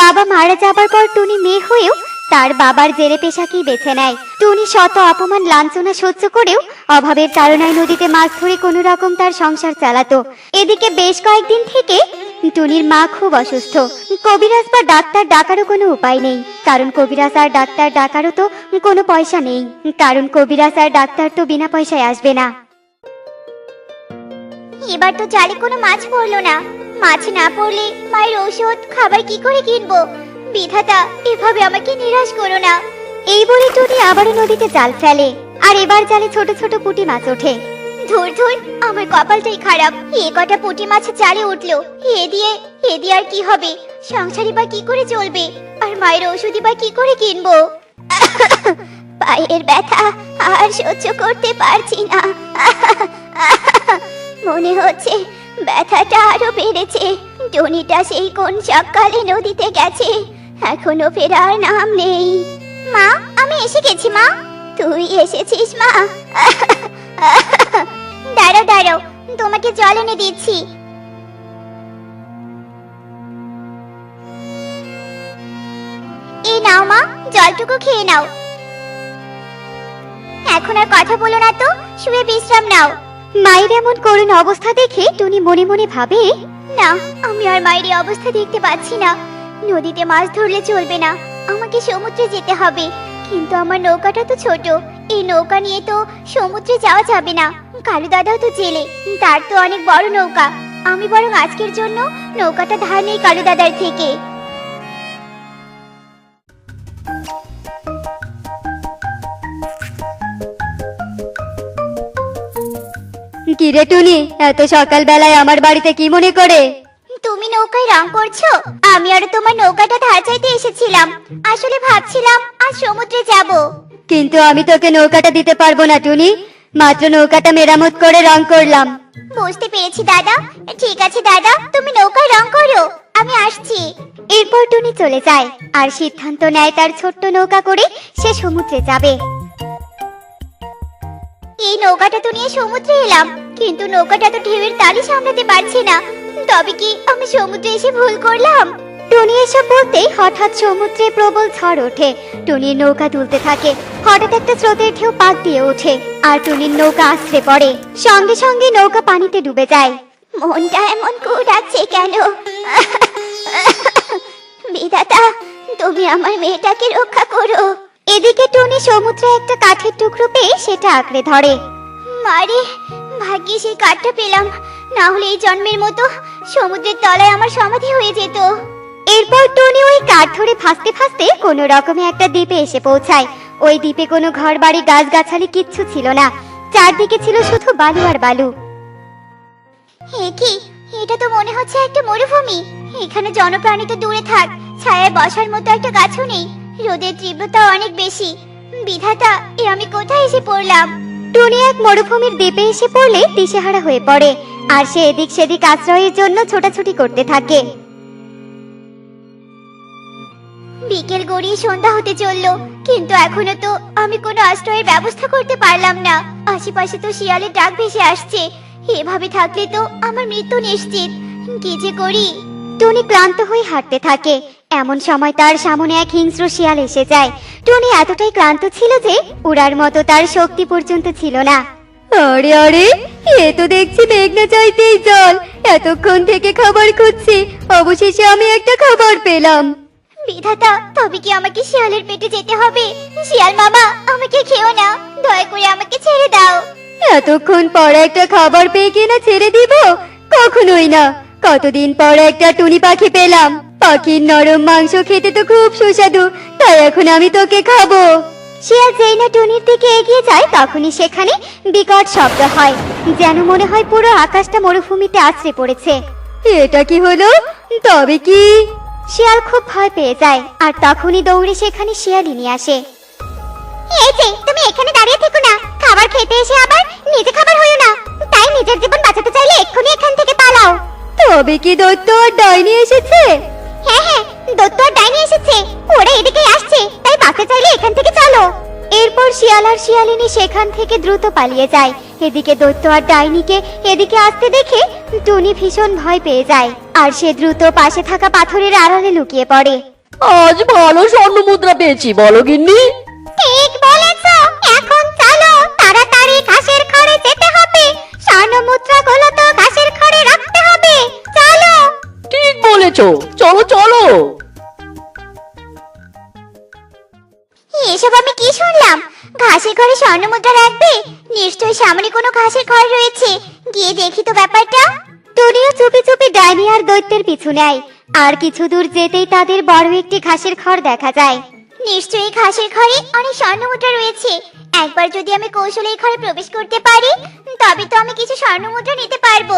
বাবা মারা যাবার পর টুনি মেয়ে হয়েও তার বাবার জেরে পেশাকেই বেছে নেয়। টুনি শত অপমান, লাঞ্ছনা সহ্য করেও অভাবের তাড়নায় নদীতে মাছ ধরে কোনো রকম তার সংসার চালাতো। এদিকে বেশ কয়েকদিন থেকে টুনির মা খুব অসুস্থ। কবিরাজ বা ডাক্তার ডাকারও কোনো উপায় নেই। কারণ কবিরাজ আর ডাক্তার ডাকারও তো কোনো পয়সা নেই। কারণ কবিরাজ আর ডাক্তার তো বিনা পয়সায় আসবে না। এবার তো জালে কোনো মাছ পড়ল না। মাছ না পড়লে মায়ের ঔষধ খাবার কি করে কিনবো? বিধাতা, এভাবে আমাকে নিরাশ করো না। এই বলে টুনি আবারও নদীতে জাল ফেলে, আর এবার জালে ছোট ছোট পুঁটি মাছ ওঠে। ধুর ধুর, আমার কপালটাই খারাপ। এ কটা পুঁটি মাছ চালে উঠল। এ দিয়ে এ দিয়ে আর কি হবে? সংসারই বা কি করে চলবে? আর মায়ের ওষুধই বা কি করে কিনবো? পায়ের ব্যথা আর সহ্য করতে পারছি না। মনে হচ্ছে ব্যথাটা আরও বেড়েছে। টনিটা সেই কোন সকালে নদীতে গেছে। এখনও ফেরার নাম নেই। মা, আমি এসে গেছি, মা। তুই এসেছিস, মা। দাঁড়াও দাঁড়াও, তোমাকে জল এনে দিচ্ছি। নাও, মা, জলটুকু খেয়ে নাও। এখন আর কথা বলো না তো, শুয়ে বিশ্রাম নাও। মায়ের এমন করুণ অবস্থা দেখে টুনি মনে মনে ভাবে, না, আমি আর মায়ের অবস্থা দেখতে পাচ্ছি না। নদীতে মাছ ধরলে চলবে না। আমাকে সমুদ্রে যেতে হবে। কিন্তু আমার নৌকাটা তো ছোট। এই নৌকা নিয়ে তো সমুদ্রে যাওয়া যাবে না। কালু দাদাও তো জেলে। তার তো অনেক বড় নৌকা। আমি বরং আজকের জন্য নৌকাটা ধার নেই কালু দাদার থেকে। কিরে টুনি? এত সকাল বেলায় আমার বাড়িতে কি মনে করে? তুমি নৌকায় রং করছ আমি আর তোমার নৌকাটা ধার চাইতে এসেছিলাম। আসলে ভাবছিলাম আজ সমুদ্রে যাব। কিন্তু আমি তোকে নৌকাটা দিতে পারব না টুনি। মাত্র নৌকাটা মেরামত করে রং করলাম। বুঝতে পেরেছি দাদা। ঠিক আছে দাদা। তুমি নৌকায় রং করো। আমি আসছি। এরপর টুনি চলে যায়। আর সিদ্ধান্ত নেয় তার ছোট্ট নৌকা করে সে সমুদ্রে যাবে। এই নৌকাটা তো নিয়ে সমুদ্রে এলাম। কিন্তু নৌকাটা তো ঢেউয়ের তালি সামলাতে পারছে না। তবে কি আমি সমুদ্রে এসে ভুল করলাম? টুনি এসব বলতেই হঠাৎ সমুদ্রে প্রবল ঝড় ওঠে। টুনির নৌকা তুলতে থাকে। হঠাৎ একটা স্রোতের ঢেউ পাক দিয়ে ওঠে আর টুনির নৌকা আছড়ে পড়ে। সঙ্গে সঙ্গে নৌকা পানিতে ডুবে যায়। মনটা এমন কুড়াচ্ছে কেন? বিধাতা, তুমি আমার মেয়েটাকে রক্ষা করো। এদিকে টুনি সমুদ্রে একটা কাঠের টুকরো পেয়ে সেটা আঁকড়ে ধরে। মারে ভাগ্যে সেই কাঠটা পেলাম। না হলে এই জন্মের মতো সমুদ্রের তলায় আমার সমাধি হয়ে যেত। এরপর টনি ওই কাঠ ধরে ভাসতে ভাসতে কোনো রকমে একটা দ্বীপে এসে পৌঁছায়। ওই দ্বীপে কোনো ঘর বাড়ি গাছগাছালি কিচ্ছু ছিল না। চারদিকে ছিল শুধু বালু আর বালু। হে কি? এটা তো মনে হচ্ছে একটা মরুভূমি। এখানে জনপ্রাণী তো দূরে থাক, ছায়ায় বসার মতো একটা গাছও নেই। রোদের তীব্রতা অনেক বেশি। বিধাতা, এ আমি কোথায় এসে পড়লাম? টুনি এক মরুভূমির দ্বীপে এসে পড়লে দিশেহারা হয়ে পড়ে আর সে এদিক সেদিক আশ্রয়ের জন্য ছোটাছুটি করতে থাকে। বিকেল গড়িয়ে সন্ধ্যা হতে চলল কিন্তু এখনও তো আমি কোনো আশ্রয়ের ব্যবস্থা করতে পারলাম না। আশেপাশে তো শিয়ালের ডাক ভেসে আসছে এভাবে থাকলে তো আমার মৃত্যু নিশ্চিত। কি যে করি? টুনি ক্লান্ত হয়ে হাঁটতে থাকে এমন সময় তার সামনে এক হিংস্র শিয়াল এসে যায়। টুনি এতটাই ক্লান্ত ছিল যে উড়ার মতো তার শক্তি পর্যন্ত ছিল না। আরে আরে এ তো দেখছি মেঘনা চাইতেই জল। এতক্ষণ থেকে খাবার খুঁজছি অবশেষে আমি একটা খাবার পেলাম। বিধাতা তবে কি আমাকে শিয়ালের পেটে যেতে হবে? শিয়াল মামা আমাকে খেও না। দয়া করে আমাকে ছেড়ে দাও। এতক্ষণ পর একটা খাবার পেয়ে কিনা ছেড়ে দিব? কখনোই না। কতদিন পর একটা টুনি পাখি পেলাম। পাখির নরম মাংস খেতে তো খুব সুস্বাদু তাই এখন আমি তোকে খাব। শিয়াল যেই না টুনির দিকে এগিয়ে যায় তখনই সেখানে বিকট শব্দ হয় যেন মনে হয় পুরো আকাশটা মরুভূমিতে আছড়ে পড়েছে। এটা কি হলো? তবে কি? শিয়াল খুব ভয় পেয়ে যায় আর তখনই দৌড়ে সেখানে শিয়ালি নিয়ে আসে। এই যে তুমি এখানে দাঁড়িয়ে থেকো না খাবার খেতে এসে আবার নিজে খাবার হইও না তাই নিজের জীবন বাঁচাতে চাইলে এক্ষুনি এখান থেকে পালাও। তবে কি দৈত্য আর ডাইনি এসেছে? দত্ত আর ডাইনি এসেছে। ওরা এদিকে আসছে তাই বাঁচতে চাইলে এখান থেকে চলো। এরপর শিয়াল আর শিয়ালিনী সেখান থেকে দ্রুত পালিয়ে যায়। এদিকে দৈত্য আর ডাইনিকে এদিকে আসতে দেখে টুনি ভীষণ ভয় পেয়ে যায় আর সে দ্রুত পাশে থাকা পাথরের আড়ালে লুকিয়ে পড়ে। আজ ভালো স্বর্ণ মুদ্রা পেয়েছি বলো গিন্নি। ঠিক বলেছ এখন চলো তাড়াতাড়ি ঘাসের খড়ে যেতে হবে। স্বর্ণ মুদ্রাগুলো তো ঘাসের খড়ে রাখতে হবে। চলো। ঠিক বলেছ চলো চলো। ঘরে স্বর্ণ মুদ্রা রাখবে? নিশ্চয়ই সামনে কোনো ঘাসের ঘর রয়েছে। গিয়ে দেখি তো ব্যাপারটা। টুনিও চুপি চুপি ডাইনি আর দৈত্যের পিছু নেয়। আর কিছু দূর যেতেই তাদের বড় একটি ঘাসের ঘর দেখা যায়। নিশ্চয়ই ঘাসের ঘরে অনেক স্বর্ণ মুদ্রা রয়েছে। একবার যদি আমি কৌশলে এই ঘরে প্রবেশ করতে পারি, তবে তো আমি কিছু স্বর্ণ মুদ্রা নিতে পারব।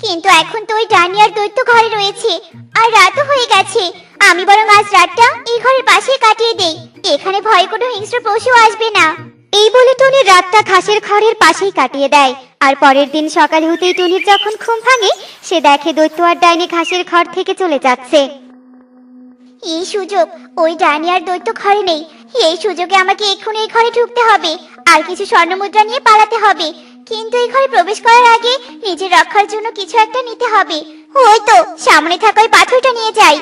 কিন্তু এখন তো ওই ডানি আর দৈত্য ঘরে রয়েছে। আর রাতও হয়ে গেছে। আমি বরং আজ রাতটা এই ঘরের পাশে কাটিয়ে দেই। এখানে ভয় কোনো হিংস্র পশু আসবে না। এই বলে টুনি রাতটা ঘাসের খড়ের পাশেই কাটিয়ে দেয়। আর পরের দিন সকাল হতেই টুনির যখন ঘুম ভাঙে, সে দেখে দৈত্য আর ডাইনি ঘাসের খড় থেকে চলে যাচ্ছে। এই সুযোগ, ওই ডানি আর দৈত্য ঘরে নেই। এই সুযোগে আমাকে এক্ষুনি এই ঘরে ঢুকতে হবে। আর কিছু স্বর্ণমুদ্রা নিয়ে পালাতে হবে। কিন্তু এই ঘরে প্রবেশ করার আগে নিজের রক্ষার জন্য কিছু একটা নিতে হবে। ওই তো, সামনে থাকা ওই পাথরটা নিয়ে যাই।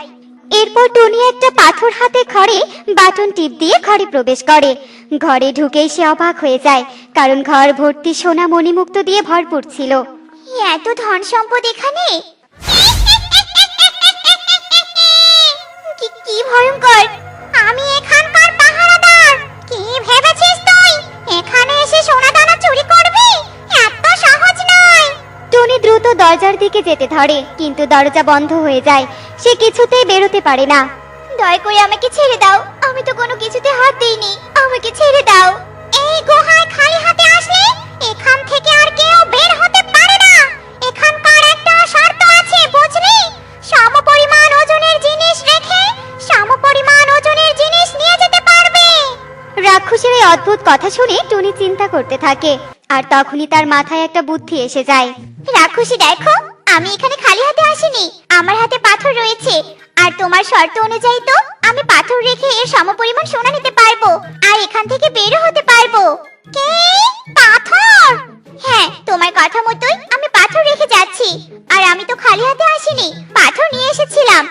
এরপর টুনি একটা পাথর হাতে ঘরে বাটন টিপ দিয়ে ঘরে প্রবেশ করে। ঘরে ঢুকেই সে অবাক হয়ে যায়, কারণ ঘর ভর্তি সোনা মণিমুক্ত দিয়ে ভরপুর ছিল। এত ধন সম্পদ এখানে? কি ভয়ঙ্কর! আমি টুনি দ্রুত দরজার দিকে যেতে ধরে কিন্তু দরজা বন্ধ হয়ে যায়। সে কিছুতেই বেরোতে পারে না। দয়া করে আমাকে ছেড়ে দাও। আমি তো কোনো কিছুতে হাত দিইনি। আমাকে ছেড়ে দাও। এই গুহায় খালি হাতে আসলে এখান থেকে আর কেউ বের হতে পারে না। এখানকার একটা শর্ত আছে বুঝলি? সমপরিমাণ ওজনের জিনিস রেখে সমপরিমাণ ওজনের জিনিস নিয়ে যেতে পারবে। রাক্ষসের এই অদ্ভুত কথা শুনে টুনি চিন্তা করতে থাকে আর তখনই তার মাথায় একটা বুদ্ধি এসে যায়। রাক্ষসী দেখো। আমি এখানে খালি হাতে আসিনি। আমার হাতে পাথর রয়েছে। আর তোমার শর্ত অনুযায়ী তো আমি পাথর রেখে এর সমপরিমাণ সোনা নিতে পারব। আর এখান থেকে বেরো হতে পারব। কি? পাথর? হ্যাঁ তোমার কথা মতোই আমি পাথর রেখে যাচ্ছি। আর আমি তো খালি হাতে আসিনি, পাথর নিয়ে এসেছিলাম।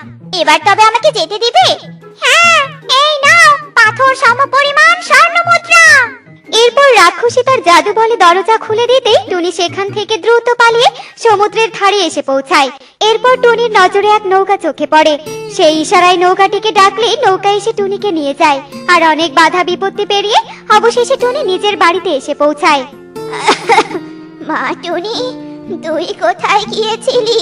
এবার তবে আমাকে যেতে দিবে? হ্যাঁ এই নাও, পাথর সমপরিমাণ স্বর্ণ মুদ্রা। এরপর রাক্ষসী তার জাদু বলে দরজা খুলে দিতেই টুনি সেখান থেকে দ্রুত পালিয়ে সমুদ্রের ধারে এসে পৌঁছায়। এরপর টুনির নজরে এক নৌকা চোখে পড়ে। সেই ইশারায় নৌকাটিকে ডাকলে নৌকা এসে টুনিকে নিয়ে যায়। আর অনেক বাধা বিপত্তি পেরিয়ে অবশেষে টুনি নিজের বাড়িতে এসে পৌঁছায়। মা টুনি তুই কোথায় গিয়েছিলি?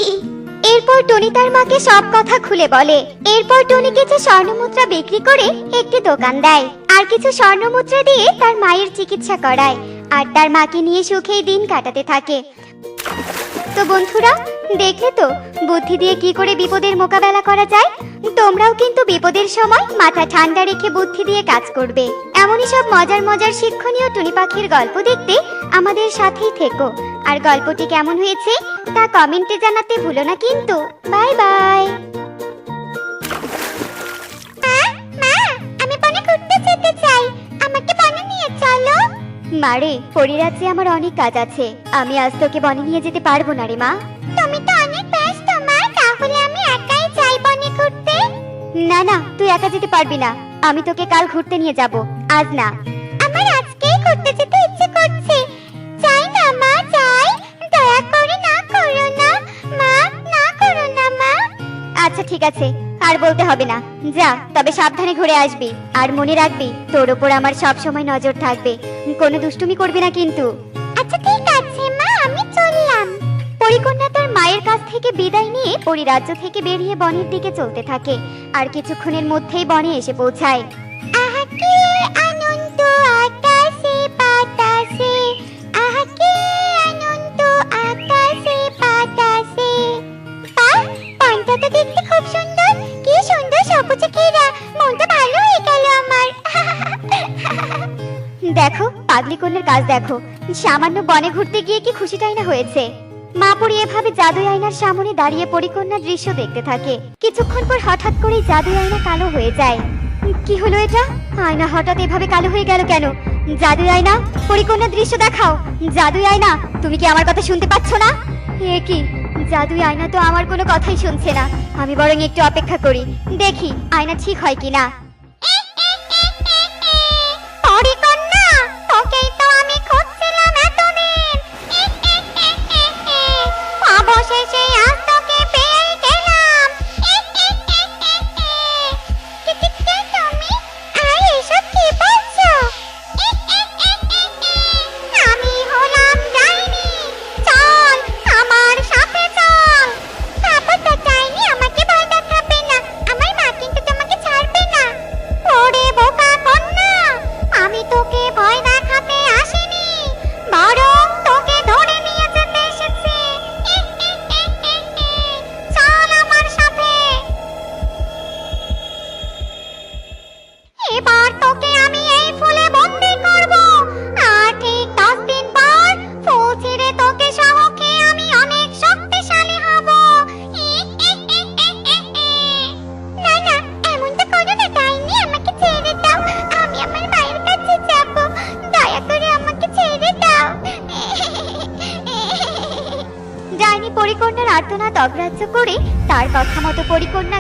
এরপর টনি তার মাকে সব কথা খুলে বলে। এরপর টনি কিছু স্বর্ণমুদ্রা বিক্রি করে একটি দোকান দেয়। আর কিছু স্বর্ণমুদ্রা দিয়ে তার মায়ের চিকিৎসা করায়। আর তার মাকে নিয়ে সুখেই দিন কাটাতে থাকে। তো বন্ধুরা দেখে তো? বুদ্ধি দিয়ে কি করে বিপদের মোকাবেলা করা যায়? তোমরাও কিন্তু বিপদের সময় মাথা ঠান্ডা রেখে বুদ্ধি দিয়ে কাজ করবে। এমনই সব মজার মজার শিক্ষণীয় টুনি পাখির গল্প দেখতে আমাদের সাথেই থেকো। আর গল্পটি কেমন হয়েছে তা কমেন্টে জানাতে ভুলো না কিন্তু। Bye bye! মারে পরিরাজ্যে আমার অনেক কাজ আছে। আমি আজ তোকে বনে নিয়ে যেতে পারব না রে মা। তুমি তো অনেক ব্যস্ত মা। তাহলে আমি একাই যাই বনে ঘুরতে? না না তুই একা যেতে পারবি না। আমি তোকে কাল ঘুরতে নিয়ে যাব। আজ না। আমার আজকেই ঘুরতে যেতে ইচ্ছে করছে। যাই না মা যাই। দয়া করে না করো না। মা না করো না মা। আচ্ছা ঠিক আছে। আর বলতে হবে না। যা তবে সাবধানে ঘুরে আসবি। আর মনে রাখবি তোর ওপর আমার সব সময় নজর থাকবে। কোনো দুষ্টুমি করবি না কিন্তু। আচ্ছা ঠিক আছে মা আমি চললাম। পরিকন্যা তার মায়ের কাছ থেকে বিদায় নিয়ে পরিরাজ্য থেকে বেরিয়ে বনের দিকে চলতে থাকে। আর কিছুক্ষণের মধ্যেই বনে এসে পৌঁছায়। আহা কি আনন্দ আকাশে বাতাসে। আহা কি আনন্দ আকাশে বাতাসে। বাহ পানটা তো দেখতে আমার। দেখো, পাগলি কন্যার কাজ দেখো। সামান্য বনে ঘুরতে গিয়ে কি খুশিটাই না হয়েছে? মা পরি এভাবে জাদুই আয়নার সামনে দাঁড়িয়ে পরিকন্যার দৃশ্য দেখতে থাকে। কিছুক্ষণ পর হঠাৎ করেই জাদুই আয়না কালো হয়ে যায়। কি হলো এটা? আয়না হঠাৎ এভাবে কালো হয়ে গেল কেন? জাদুই আয়না, পরিকন্যার দৃশ্য দেখাও। জাদুই আয়না, তুমি কি আমার কথা শুনতে পাচ্ছ না? এ কি? জাদুই আয়না তো আমার কোনো কথাই শুনছে না। আমি বরং একটু অপেক্ষা করি। দেখি, আয়না ঠিক হয় কিনা। পরিকন্যা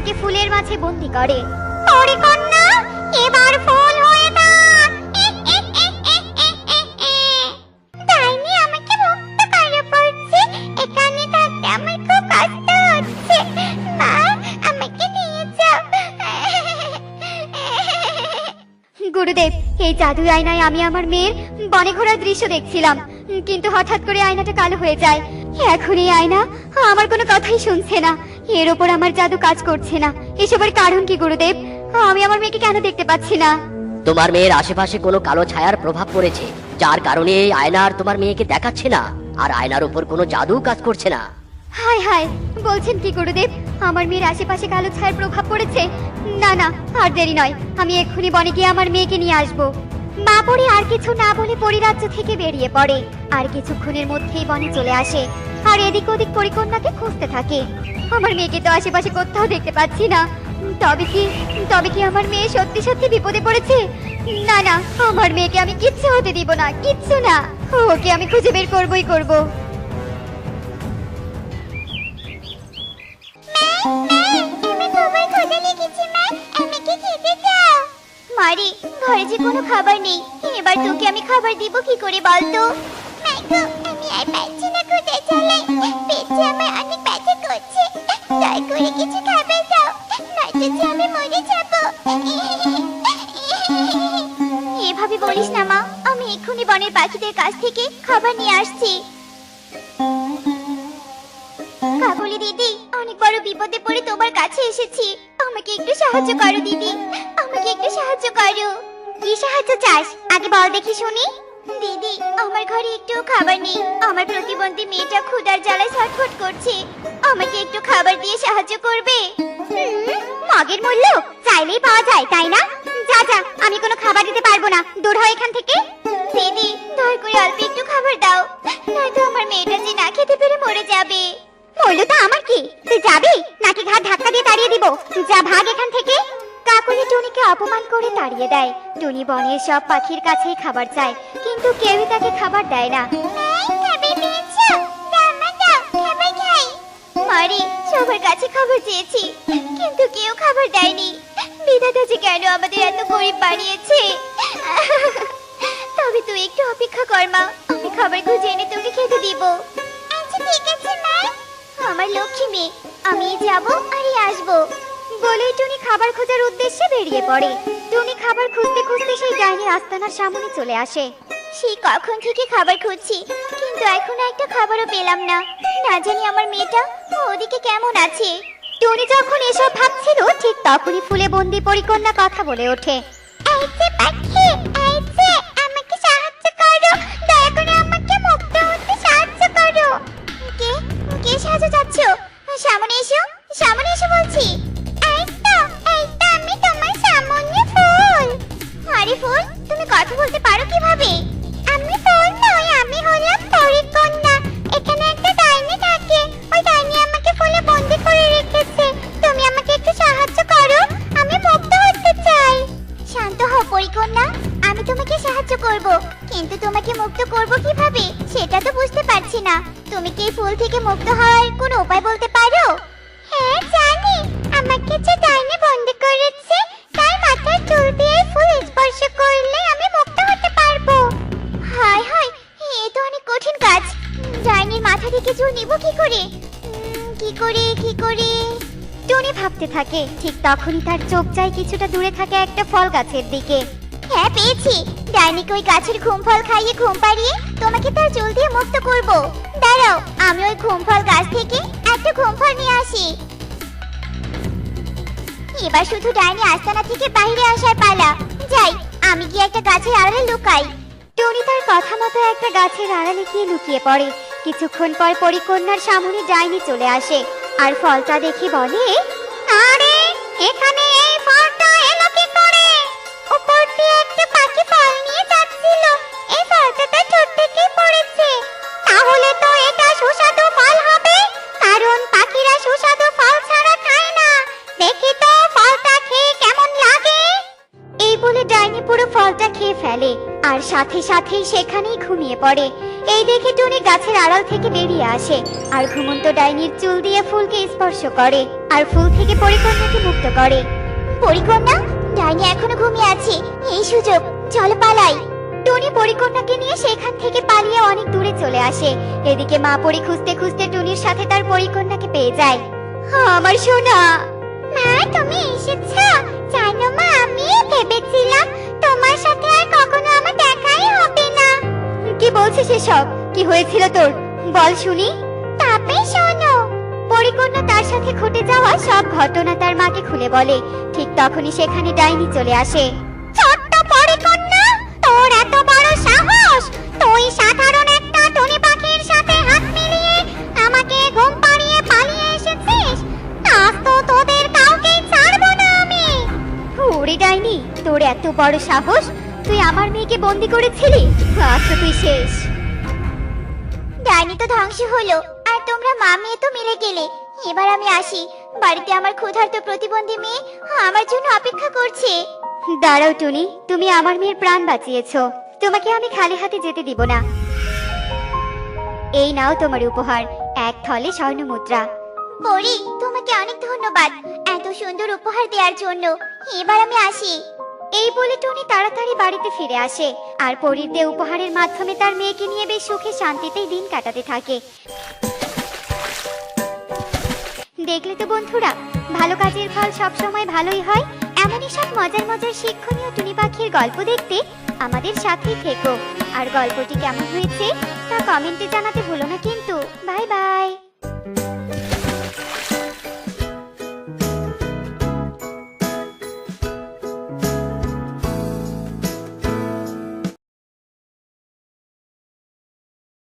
পরিকন্যাকে ফুলের মাঝে বন্দি করে। পরিকন্যা এবার ফুল হয়ে গুরুদেব, এই জাদুই আয়নায় আমি আমার মেয়ের বনে ঘোরার দৃশ্য দেখছিলাম। কিন্তু হঠাৎ করে আয়নাটা কালো হয়ে যায়। এখন এই আয়না আমার কোনো কথাই শুনছে না। এর ওপর আমার জাদু কাজ করছে না। এসবের কারণ কি গুরুদেব? আমি আমার মেয়েকে কেন দেখতে পাচ্ছি না? তোমার মেয়ের আশেপাশে কোনো কালো ছায়ার প্রভাব পড়েছে যার কারণে এই আয়নার তোমার মেয়েকে দেখাচ্ছে না আর আয়নার উপর কোনো জাদু কাজ করছে না। হায় হায় বলছেন কি গুরুদেব? আমার মেয়ের আশেপাশে কালো ছায়ার প্রভাব পড়েছে? না না আর দেরি নয় আমি এক্ষুনি বনে গিয়ে আমার মেয়েকে নিয়ে আসব। মা আর কিছু না বলে পরিরাজ্য থেকে বেরিয়ে পড়ে। আর কিছুক্ষণের মধ্যেই বনে চলে আসে। আর এদিক ওদিক পরিকন্যাকে খুঁজতে থাকে। আমার মেয়েকে তো আশেপাশে কোথাও দেখতে পাচ্ছি না। তবে কি তবে কি আমার মেয়ে সত্যি সত্যি বিপদে পড়েছে? না না আমার মেয়েকে আমি কিচ্ছু হতে দিব না কিচ্ছু না। ওকে আমি খুঁজে বের করবই করব। মারি ঘরে যে কোনো খাবার নেই। এবার তোকে আমি খাবার দিব, কি করে বলতো? মাইগো আমি আর না পেটে আমার অনেক ব্যথা করছে। করে কিছু খাবার দাও নয়তো যে আমি মরে যাব। এভাবে বলিস না, মা। আমি এক্ষুনি বনের পাখিদের কাছ থেকে খাবার নিয়ে আসছি। কাকলি দিদি, অনেক বড় বিপদে পড়ে তোমার কাছে এসেছি। আমাকে একটু সাহায্য করো, দিদি। আমাকে একটু সাহায্য করো। কি সাহায্য চাস? আগে বল দেখি শুনি। দিদি, আমার ঘরে একটু খাবার নেই। আমার প্রতিবন্ধী মেয়েটা ক্ষুধার জ্বালায় ছটফট করছে। আমাকে একটু খাবার দিয়ে সাহায্য করবে? মগের মূল্য চাইলেই পাওয়া যায়, তাই না? যা যা, আমি কোনো খাবার দিতে পারব না। দূর হয় এখান থেকে। দিদি, দয়া করে অল্প একটু খাবার দাও। নয়তো আমার মেয়েটা যে না খেতে পেরে মরে যাবে। মূল্য মূল্যটা আমার কি? তুই যাবি? নাকি ঘাট ধাক্কা দিয়ে তাড়িয়ে দিব? যা, ভাগ এখান থেকে। কাকুলি টুনিকে অপমান করে তাড়িয়ে দেয়। টুনি বনের সব পাখির কাছেই খাবার চায় কিন্তু কেউই তাকে খাবার দেয় না। মারি সবার কাছে খাবার চেয়েছি কিন্তু কেউ খাবার দেয়নি। বিধাতা যে কেন আমাদের এত গরিব বানিয়েছে? তবে তুই একটু অপেক্ষা কর মা। আমি খাবার খুঁজে এনে তোকে খেতে দিব। আচ্ছা ঠিক আছে মা। আমার লক্ষ্মী মেয়ে আমি যাব আর আসব। বলেই টুনি খাবার খোঁজার উদ্দেশ্যে বেরিয়ে পড়ে। টুনি খাবার খুঁজতে খুঁজতে সেই ডাইনির আস্তানার সামনে চলে আসে। সেই কখন থেকে খাবার খুঁজছি? কিন্তু এখনও একটা খাবারও পেলাম না। না জানি আমার মেয়েটা ওদিকে কেমন আছে? টুনি যখন এসব ভাবছিল, ঠিক তখনই ফুলে বন্দি পরিকন্যা কথা বলে ওঠে। পাখি আমাকে সাহায্য করো। দয়া আমাকে সাহায্য করো। কে কে সাহায্য চাচ্ছ? সামনে এসো সামনে এসো বলছি। তুমি কি ফুল থেকে মুক্ত হওয়ার কোনো উপায় বলতে পারো? হ্যাঁ জানি। আমাকে যে ডাইনি বন্দি করেছে, তার মাথার চুল দিয়ে ফুল স্পর্শ করলে আমি মুক্ত হতে পারব। হায় হায়, এ তো অনেক কঠিন কাজ। ডাইনির মাথা থেকে চুল নিব কি করে? কি করে কি করে? টনি ভাবতে থাকে, ঠিক তখনই তার চোখ যায় কিছুটা দূরে থাকে একটা ফল গাছের দিকে। হ্যাঁ পেয়েছি। ডাইনিকে ওই গাছের ঘুম ফল খাইয়ে ঘুম পাড়িয়ে তোমাকে তার চুল দিয়ে মুক্ত করব। দাঁড়াও, আমি ওই ঘুমফল গাছ থেকে একটা ঘুমফল নিয়ে আসি। এবার শুধু ডাইনি আস্তানা থেকে বাইরে আসার পালা। যাই, আমি গিয়ে একটা গাছের আড়ালে লুকাই। টনি তার কথা মতো একটা গাছের আড়ালে গিয়ে লুকিয়ে পড়ে। কিছুক্ষণ পর পরিকন্যার সামনে ডাইনি চলে আসে, আর ফলটা দেখে বলে আর সাথে সাথেই সেখানেই ঘুমিয়ে পড়ে। এই দেখে টুনি গাছের আড়াল থেকে বেরিয়ে আসে আর ঘুমন্ত ডাইনির চুল দিয়ে ফুলকে স্পর্শ করে আর ফুল থেকে পরিকন্যাকে মুক্ত করে। পরিকন্যা, ডাইনি এখনও ঘুমিয়ে আছে। এই সুযোগ, চলো পালাই। টুনি পরিকন্যাকে নিয়ে সেখান থেকে পালিয়ে অনেক দূরে চলে আসে। এদিকে মা পরি খুঁজতে খুঁজতে টুনির সাথে তার পরিকন্যাকে পেয়ে যায়। আমার সোনা। মা, তুমি এসেছ? জানো মা আমি ভেবেছিলাম তোমার সাথে আর কখনো আমার দেখাই হবে না। কি বলছিস এসব? কি হয়েছিল তোর? বল শুনি। তবে শোনো। পরিকন্যা তার সাথে ঘটে যাওয়া সব ঘটনা তার মাকে খুলে বলে। ঠিক তখনই সেখানে ডাইনি চলে আসে। ছোট্ট পরিকন্যা, তোর এত বড় সাহস? তুই সাধারণ তোর এত বড় সাহস? তুই আমার মেয়েকে বন্দি করেছিলি? আচ্ছা তুই শেষ। ডাইনি তো ধ্বংস হলো, আর তোমরা মা মেয়ে তো মিলে গেলে। এবার আমি আসি। বাড়িতে আমার ক্ষুধার্ত প্রতিবন্ধী মেয়ে আমার জন্য অপেক্ষা করছে। দাঁড়াও, টুনি, তুমি আমার মেয়ের প্রাণ বাঁচিয়েছো। তোমাকে আমি খালি হাতে যেতে দিব না। এই নাও তোমার উপহার, এক থলে স্বর্ণ মুদ্রা পরি, তোমাকে অনেক ধন্যবাদ এত সুন্দর উপহার দেওয়ার জন্য। এবার আমি আসি। এই বলে টনি তাড়াতাড়ি বাড়িতে ফিরে আসে। আর পরীর দিয়ে উপহারের মাধ্যমে তার মেয়েকে নিয়ে বেশ সুখে শান্তিতেই দিন কাটাতে থাকে। দেখলে তো বন্ধুরা, ভালো কাজের ফল সবসময় ভালোই হয়। এমনই সব মজার মজার শিক্ষণীয় টুনি পাখির গল্প দেখতে আমাদের সাথেই থেকো। আর গল্পটি কেমন হয়েছে তা কমেন্টে জানাতে ভুলো না কিন্তু। Bye bye.